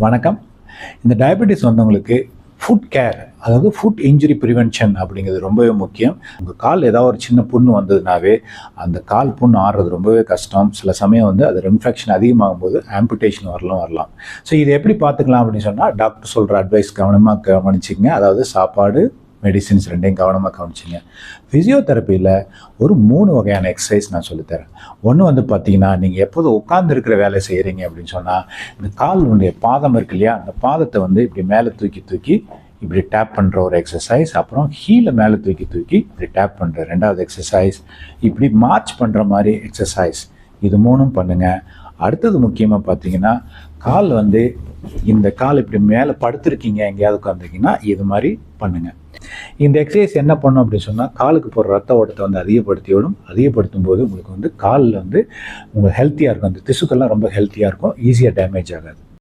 வணக்கம். இந்த டயபெட்டிஸ் வந்தவங்களுக்கு ஃபுட் கேர் அதாவது ஃபுட் இன்ஜுரி ப்ரிவென்ஷன் அப்படிங்கிறது ரொம்பவே முக்கியம். உங்கள் கால் ஏதாவது ஒரு சின்ன புண்ணு வந்ததுனாவே அந்த கால் புண்ணு ஆறுறது ரொம்பவே கஷ்டம். சில சமயம் வந்து அது இன்ஃபெக்ஷன் அதிகமாகும் போது ஆம்புடேஷன் வரலாம் வரலாம். ஸோ இதை எப்படி பார்த்துக்கலாம் அப்படின்னு சொன்னால் டாக்டர் சொல்கிற அட்வைஸ் கவனமாக கவனிச்சிங்க அதாவது சாப்பாடு மெடிசின்ஸ் ரெண்டையும் கவனமாக கவனிச்சிங்க. ஃபிசியோதெரப்பியில் ஒரு மூணு வகையான எக்ஸசைஸ் நான் சொல்லித்தரேன் ஒன்று வந்து பார்த்தீங்கன்னா நீங்கள் எப்போதும் உட்காந்துருக்கிற வேலை செய்கிறீங்க அப்படின்னு சொன்னால் இந்த காலுடைய பாதம் இருக்கு இல்லையா அந்த பாதத்தை வந்து இப்படி மேலே தூக்கி தூக்கி இப்படி டேப் பண்ணுற ஒரு எக்ஸசைஸ் அப்புறம் ஹீலை மேலே தூக்கி தூக்கி இப்படி டேப் பண்ணுற ரெண்டாவது எக்ஸசைஸ் இப்படி மார்ச் பண்ணுற மாதிரி எக்ஸசைஸ் இது மூணும் பண்ணுங்கள் அடுத்தது முக்கியமாக பார்த்தீங்கன்னா கால் வந்து இந்த கால் இப்படி மேலே படுத்திருக்கீங்க எங்கேயாவது உட்காந்துருக்கீங்கன்னா இது மாதிரி பண்ணுங்கள் இந்த எக்ஸசைஸ் என்ன பண்ணும் அப்படின்னு சொன்னால் காலுக்கு போகிற ரத்த ஓட்டத்தை வந்து அதிகப்படுத்தி விடும் அதிகப்படுத்தும் போது உங்களுக்கு வந்து காலில் வந்து உங்களுக்கு ஹெல்த்தியாக இருக்கும். அந்த திசுக்கெல்லாம் ரொம்ப ஹெல்த்தியாக இருக்கும். ஈஸியாக டேமேஜ் ஆகாது.